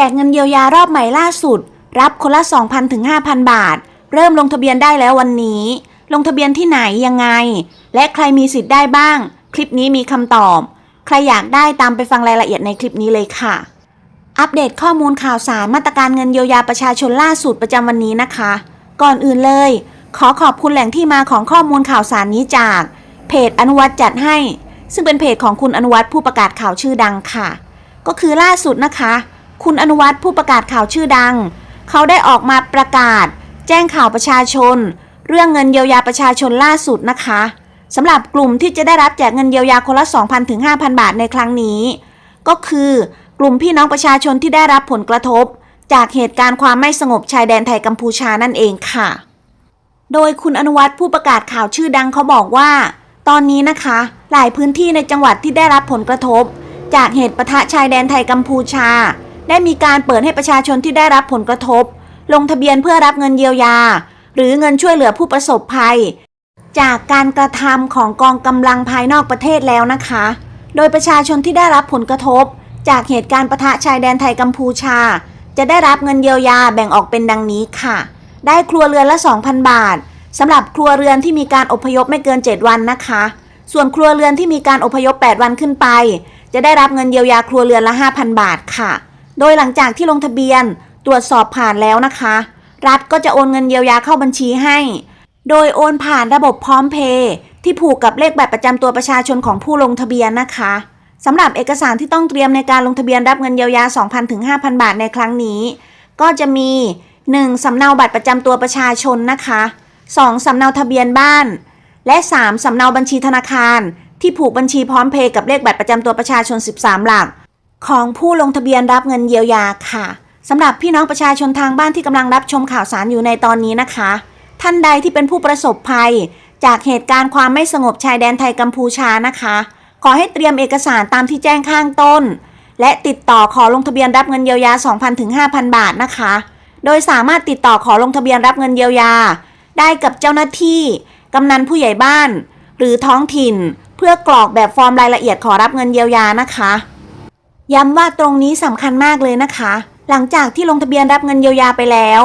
แจกเงินเยียวยารอบใหม่ล่าสุด รับคนละ 2,000 ถึง 5,000 บาท เริ่มลงทะเบียนได้แล้ววันนี้ ลงทะเบียนที่ไหนยังไง และใครมีสิทธิ์ได้บ้าง คลิปนี้มีคำตอบ ใครอยากได้ตามไปฟังรายละเอียดในคลิปนี้เลยค่ะ อัปเดตข้อมูลข่าวสารมาตรการเงินเยียวยาประชาชนล่าสุดประจำวันนี้นะคะ ก่อนอื่นเลย ขอขอบคุณแหล่งที่มาของข้อมูลข่าวสารนี้จาก เพจอนุวัตจัดให้ ซึ่งเป็นเพจของคุณอนุวัตผู้ประกาศข่าวชื่อดังค่ะ ก็คือล่าสุดนะคะ คุณอนุวัตผู้ประกาศข่าวชื่อดัง เขาได้ออกมาประกาศ แจ้งข่าวประชาชน เรื่องเงินเยียวยาประชาชนล่าสุดนะคะสำหรับกลุ่มที่จะได้รับแจกเงินเยียวยาคนละ 2,000ถึง5,000 บาทในครั้งนี้ ก็คือกลุ่มพี่น้องประชาชนที่ได้รับผลกระทบ จากเหตุการณ์ความไม่สงบชายแดนไทยกัมพูชานั่นเองค่ะ โดยคุณอนุวัตผู้ประกาศข่าวชื่อดังเขาบอกว่า ตอนนี้นะคะ หลายพื้นที่ในจังหวัดที่ได้รับผลกระทบ จากเหตุปะทะชายแดนไทยกัมพูชา ได้มีการเปิดให้ประชาชนที่ได้รับผลกระทบ ลงทะเบียนเพื่อรับเงินเยียวยา หรือเงินช่วยเหลือผู้ประสบภัย จากการกระทำของกองกำลังภายนอกประเทศแล้วนะคะ โดยประชาชนที่ได้รับผลกระทบ จากเหตุการณ์ปะทะชายแดนไทยกัมพูชา จะได้รับเงินเยียวยาแบ่งออกเป็นดังนี้ค่ะ ได้ครัวเรือนละ 2,000 บาทสำหรับครัวเรือนที่มีการอพยพไม่เกิน 7 วันนะคะ ส่วนครัวเรือนที่มีการอพยพ 8 วันขึ้นไป จะได้รับเงินเยียวยาครัวเรือนละ 5,000 บาทค่ะ โดยหลังจากที่ลงทะเบียนตรวจสอบผ่านแล้วนะคะ รัฐก็จะโอนเงินเยียวยาเข้าบัญชีให้ โดยโอนผ่านระบบพร้อมเพย์ที่ผูกกับเลขบัตรประจำตัวประชาชนของผู้ลงทะเบียนนะคะสำหรับเอกสารที่ต้องเตรียมในการลงทะเบียนรับเงินเยียวยา 2,000ถึง5,000 บาทในครั้งนี้ ก็จะมี 1. สำเนาบัตรประจำตัวประชาชนนะคะ 2. สำเนาทะเบียนบ้าน และ 3. สำเนาบัญชีธนาคาร ที่ผูกบัญชีพร้อมเพย์กับเลขบัตรประจำตัวประชาชน 13 หลัก ของผู้ลงทะเบียนรับเงินเยียวยาค่ะสำหรับพี่น้องประชาชนทางบ้านที่กำลังรับชมข่าวสารอยู่ในตอนนี้นะคะ ท่านใดที่เป็นผู้ประสบภัย จากเหตุการณ์ความไม่สงบชายแดนไทยกัมพูชานะคะ ขอให้เตรียมเอกสารตามที่แจ้งข้างต้น และติดต่อขอลงทะเบียนรับเงินเยียวยา 2,000ถึง5,000 บาทนะคะ โดยสามารถติดต่อขอลงทะเบียนรับเงินเยียวยา ได้กับเจ้าหน้าที่กำนันผู้ใหญ่บ้าน หรือท้องถิ่น เพื่อกรอกแบบฟอร์มรายละเอียดขอรับเงินเยียวยานะคะ ย้ำว่าตรงนี้สำคัญมากเลยนะคะ หลังจากที่ลงทะเบียนรับเงินเยียวยาไปแล้ว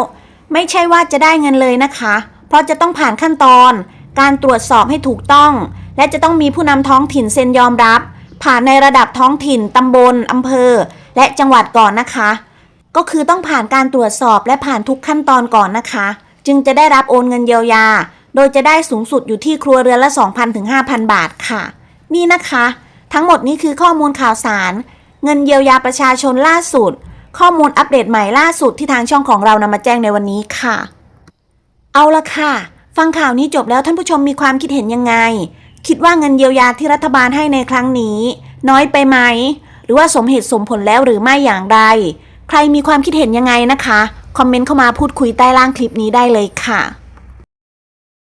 ไม่ใช่ว่าจะได้เงินเลยนะคะ เพราะจะต้องผ่านขั้นตอน การตรวจสอบให้ถูกต้อง และจะต้องมีผู้นำท้องถิ่นเซ็นยอมรับ ผ่านในระดับท้องถิ่นตำบลอำเภอ และจังหวัดก่อนนะคะ ก็คือต้องผ่านการตรวจสอบและผ่านทุกขั้นตอนก่อนนะคะ จึงจะได้รับโอนเงินเยียวยา โดยจะได้สูงสุดอยู่ที่ครัวเรือนละ 2,000ถึง5,000 บาทค่ะ นี่นะคะ ทั้งหมดนี้คือข้อมูลข่าวสาร เงินเยียวยาประชาชนล่าสุด ข้อมูลอัปเดตใหม่ล่าสุดที่ทางช่องของเรานำมาแจ้งในวันนี้ค่ะ เอาละค่ะ ฟังข่าวนี้จบแล้วท่านผู้ชมมีความคิดเห็นยังไง คิดว่าเงินเยียวยาที่รัฐบาลให้ในครั้งนี้ น้อยไปไหม หรือว่าสมเหตุสมผลแล้วหรือไม่อย่างไร ใครมีความคิดเห็นยังไงนะคะ คอมเมนต์เข้ามาพูดคุยใต้ล่างคลิปนี้ได้เลยค่ะ